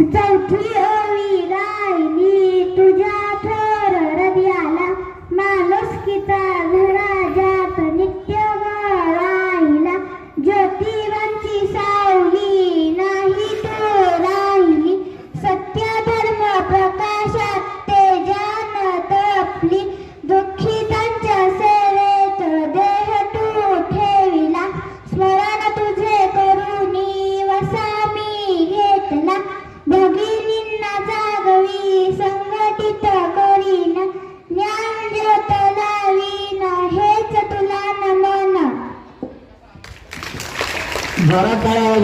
चौथी ओळी राहिली तुझ्या थोर हृदयाला माणुसकीचा धडा जात नित्य राहिला ज्योतिबांची सावली नाही तो राहिली. सत्य धर्म प्रकाशात ते जान तपली. दुःखितांच्या सेवेत देह तू ठेविला. स्मरण तुझे करुणी वसा मी घेतला. भगिनींना जागवी संघटित करीन. ज्ञान ज्योत लावीन हेच तुला नमन. भारत टाळ्या